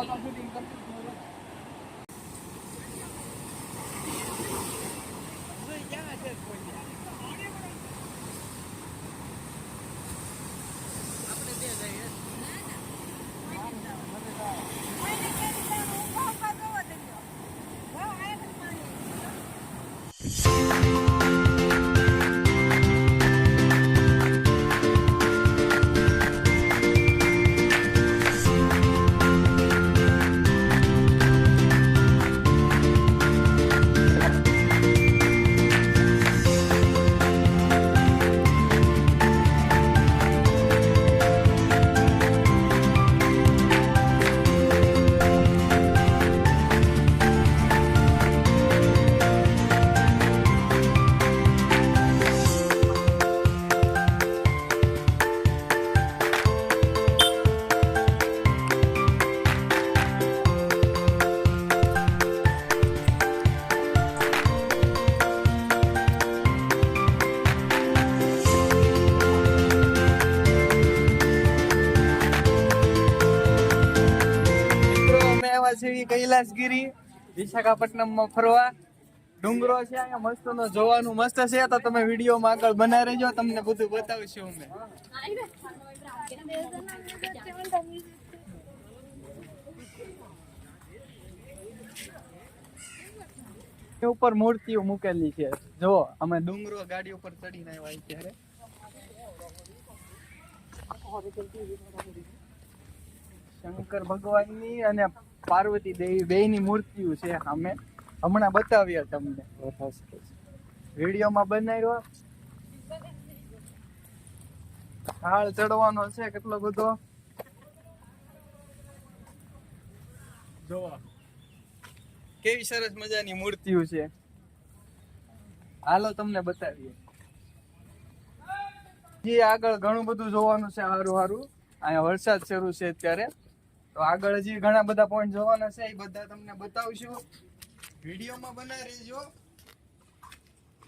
Photo shooting કરતું હતું. આવ્યા છીએ કૈલાસગીરી, વિશાખાપટ્ટનમમાં ફરવા. ડુંગરો છે અહીંયા મસ્ત જોવાનું મસ્ત છે. તો તમે વિડીયોમાં આગળ બના રહેજો, તમને બધું બતાવશું અમે. ઉપર મૂર્તિઓ મૂકેલી છે. જો અમે ડુંગરો ગાડી ઉપર ચડીને આવ્યા ત્યારે. શંકર ભગવાનની અને પાર્વતી દેવી બેયની મૂર્તિઓ છે અમે હમણાં બતાવ્યા તમને. વિડીયોમાં બનાવ્યો. હાળ ચડવાનો છે કેટલો બધો? જોવા. કેવી સરસ મજાની મૂર્તિઓ છે. હાલો તમને બતાવીએ. જી, આગળ ઘણું બધું જોવાનું છે હારું હારું. અહીંયા વરસાદ શરૂ છે અત્યારે. તો આગળ હજી ઘણા બધા પોઈન્ટ જોવાના છે એ બધા તમને બતાવશું. વિડીયોમાં બના રહેજો.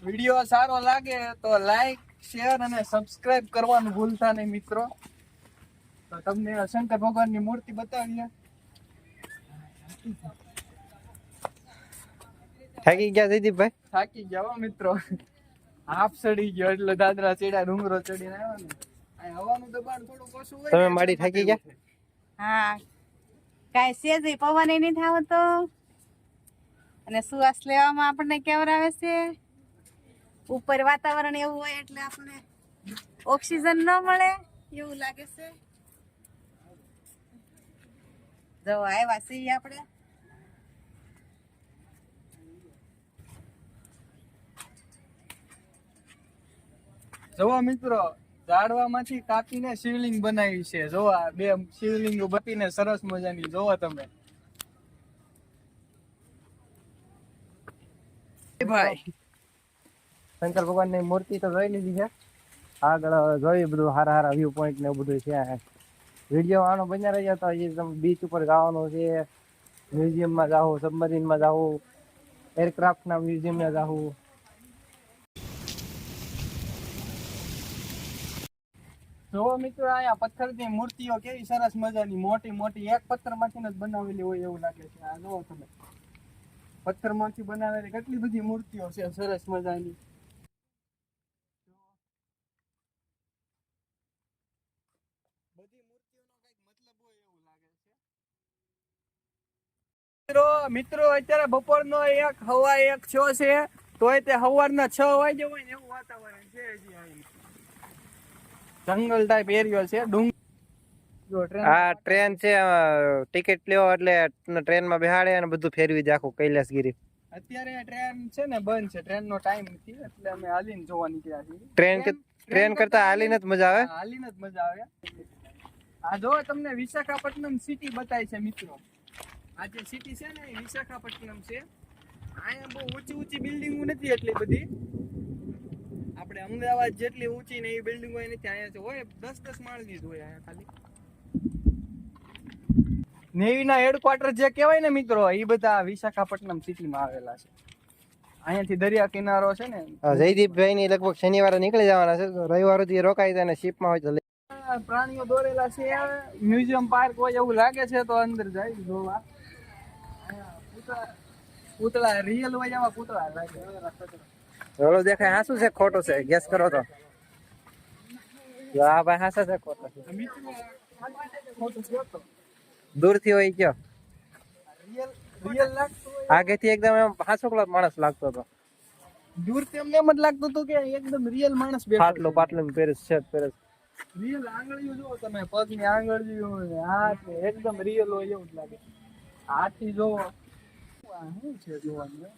વીડિયો સારો લાગે તો લાઈક શેર અને સબસ્ક્રાઇબ કરવાનું ભૂલતા નહીં મિત્રો. તો તમને શંકર ભગવાનની મૂર્તિ બતાવીએ. થાકી ગયા જયદીપભાઈ થાકી ગયા હો મિત્રો. હાફ ચડી ગયો એટલે દાદરા ચડ્યા ડુંગરો ચડીને આવ્યા ને. હવાનું દબાણ થોડુંક ઓછું હોય તમે માડી થાકી ગયા? હા. કાંઈ સેજ પવન નહીં થાવ તો અને સુવાસ લેવામાં આપણને કેવરાવે છે? ઉપર વાતાવરણ એવું હોય એટલે આપણે ઓક્સિજન ન મળે. એવું લાગે છે. જો આવ્યા છીએ આપણે. જોવો મિત્રો ઝાડવામાંથી કાપીને શિવલિંગ બનાવી છે. જોવા બે શિવલિંગ બપીને સરસ મજાની જોવો તમે. ભાઈ. શંકર ભગવાનની મૂર્તિ તો જોઈ લીધી છે. આગળ જોઈ બધું હારા હારા વ્યૂ પોઈન્ટ ને બધું છે. વીડિયો આનો બન્યા રહ્યા તો હજી તમે બીચ ઉપર જવાનું છે. મ્યુઝિયમમાં જાઓ સબમરીનમાં જાઓ. એરક્રાફ્ટના મ્યુઝિયમમાં જાઓ. જોવો મિત્રો, અહીંયા પથ્થરની મૂર્તિઓ કેવી સરસ મજાની, મોટી મોટી, એક પથ્થરમાંથી જ બનાવેલી હોય એવું લાગે છે. આ જોવો તમે. પથ્થરમાંથી બનાવેલી કેટલી બધી મૂર્તિઓ છે, સરસ મજાની. મિત્રો અત્યારે બપોરનો એક, હવા એક છ છે. તોય તે સવારના છ વાગે હોય ને એવું વાતાવરણ છે જંગલ ટાઈપ એરિયો છે. ડુંગ જો ટ્રેન. આ ટ્રેન છે ટિકિટ લ્યો એટલે ટ્રેનમાં બેહાડે અને બધું ફેરવી દે આખું કૈલાસગીરી. અત્યારે ટ્રેન છે ને બંધ છે ટ્રેન નો ટાઈમ નથી એટલે અમે હાલીને જોવા નીકળ્યા છીએ. ટ્રેન ટ્રેન કરતા હાલીને જ મજા આવે? હા, હાલીને જ મજા આવે. આ જો તમને વિશાખાપટ્ટનમ સિટી બતાય છે મિત્રો. આ જે સિટી છે ને એ વિશાખાપટ્ટનમ છે. અહીંયા બહુ ઊંચી ઊંચી બિલ્ડિંગો નથી એટલી બધી. આપણે અમદાવાદ જેટલી ઊંચી ને એ બિલ્ડિંગ હોય નથી અહીંયા હોય દસ દસ માળની જ હોય અહીંયા ખાલી. નેવીના હેડક્વાર્ટર જે કહેવાય ને મિત્રો એ બધા વિશાખાપટ્ટનમ સિટીમાં આવેલા છે. અહીંયાથી દરિયા કિનારો છે ને. જયદીપભાઈ ની લગભગ શનિવારે નીકળી જવાના છે તો રવિવારે થી રોકાઈ જાય ને શિપમાં હોય તો પ્રાણીઓ દોરેલા છે મ્યુઝિયમ પાર્ક હોય એવું લાગે છે તો અંદર જાય જોવા. પૂતળા પૂતળા રિયલ હોય એવા પૂતળા લાગે. ઓલો દેખાય હાસું છે ખોટો છે? ગેસ કરો તો. આ ભાઈ હાસે છે ખોટો છે ખોટું? દૂરથી હોય કયો આગે આગેથી એકદમ એમ હાસોકલો માણસ લાગતો હતો. દૂર એમ જ લાગતું હતું કે એકદમ રિયલ માણસ બેઠો પાટલો પાટલો પેરસ છે પેરસ રિયલ આંગળીઓ જુઓ તમે પગની આંગળીઓ હાથ એકદમ રિયલ હોય એવું જ લાગે. હાથી જોવો શું છે જોવાનું?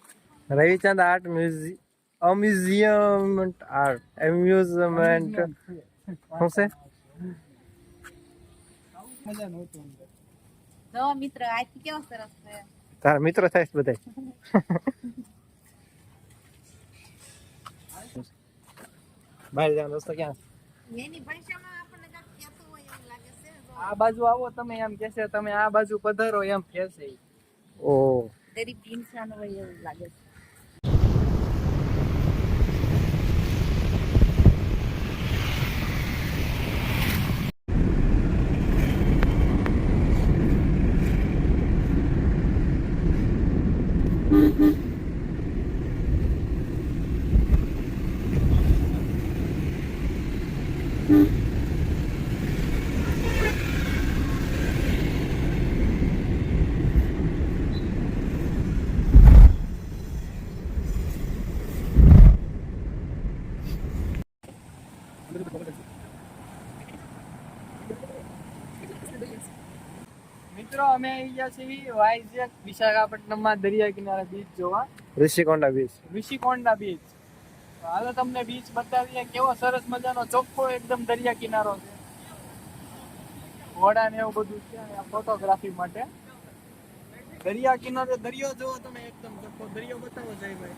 Ravichand art museum amusement art amusement શું છે? છે તારા મિત્રો થાય છે બધા બહાર જવાનો રસ્તો ક્યાં? આ બાજુ આવો તમે એમ કહેશે તમે આ બાજુ પધારો એમ કહેશે ઈ. ઓ. તેરી ઇન્સાન હોય એવું લાગે છે. મિત્રો અમે આવી ગયા છીએ વિશાખાપટ્ટનમમાં દરિયા કિનારે બીચ જોવા. ઋષિકોંડા બીચ ઋષિકોંડા બીચ હાલો તમને બીચ બતાવીએ કેવો સરસ મજાનો ચોખ્ખો એકદમ દરિયા કિનારો છે. ઘોડા ને એવું બધું છે આ ફોટોગ્રાફી માટે. દરિયા કિનારે દરિયો જોવો તમે એકદમ ચોખ્ખો દરિયો બતાવો જાય ભાઈ.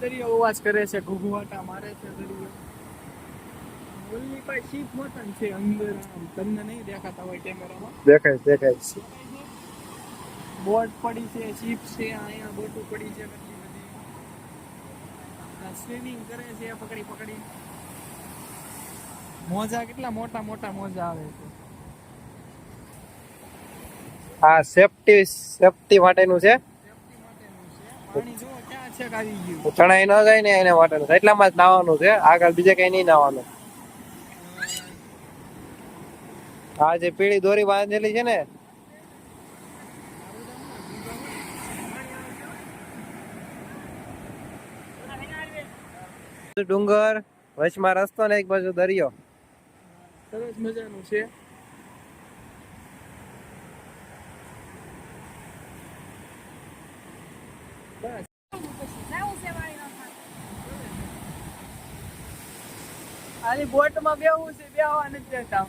દરિયો અવાજ કરે છે ઘુઘવાટા મારે છે દરિયો. ઓલી પાસે શીપ મતન છે અંદર તમને નહીં દેખાતા હોય કેમેરામાં. દેખાય દેખાય. બોટ પડી છે શીપ છે અહીંયા બોટું પડી છે બધી બધી સ્વિમિંગ કરે છે પકડી પકડી. મોજા કેટલા મોટા મોટા મોજા આવે છે. આ સેફટી સેફટી માટેનું છે? સેફટી માટેનું છે. પાણી જુઓ ક્યાં આવી ગયું. તણાઈ ન જાય ને એને માટેનું એટલામાં જ નાવાનું છે. આગળ બીજે કઈ નહીં નાવાનું. આ જે પીળી દોરી બાંધેલી છે ને ડુંગર વચમાં રસ્તો ને એક બાજુ દરિયો. સરસ મજાનું છે બસ જાવું છે વાળી નો આની બોટમાં બેવું છે બેહવા નથી દેતા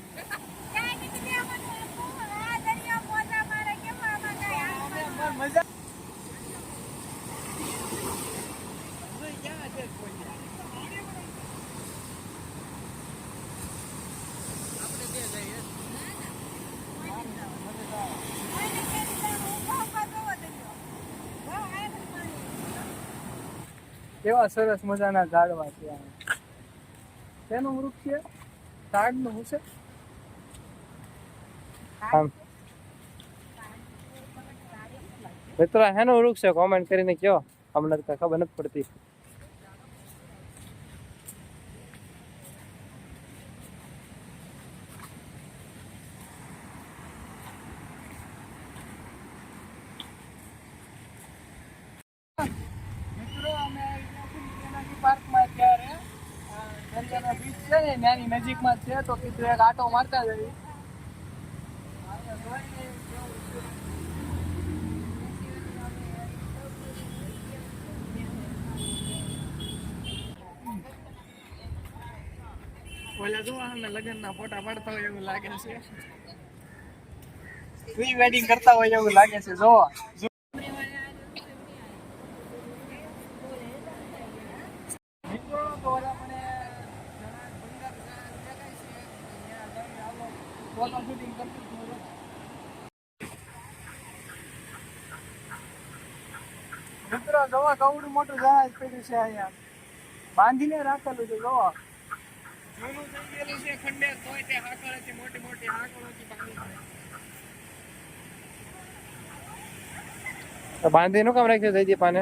કેવા સરસ મજાના ઝાડવા છે. શેનું વૃક્ષ છે? ઝાડનું હું છે મિત્રો હેનું વૃક્ષ છે? કોમેન્ટ કરીને કયો અમને ખબર નથી પડતી મિત્રો અમે એનાથી પાર્કમાં અત્યારે આ દરિયાનો બીચ છે ને નાની નજીકમાં છે, તો કીધું એક આટો મારતા જઈએ ઓલા જો ફોટા પાડતા હોય એવું લાગે છે. પ્રી વેડિંગ કરતા હોય એવું લાગે છે જો મિત્રો જોવા કવડું મોટું જહાજ પડ્યું છે અહીંયા. બાંધીને રાખેલું છે જોવા જૂનું થઈ છે ખંડેર તોય તે હાકળેથી મોટી મોટી હાકળોથી તો બાંધી નું કામ રાખ્યું થઈ પાને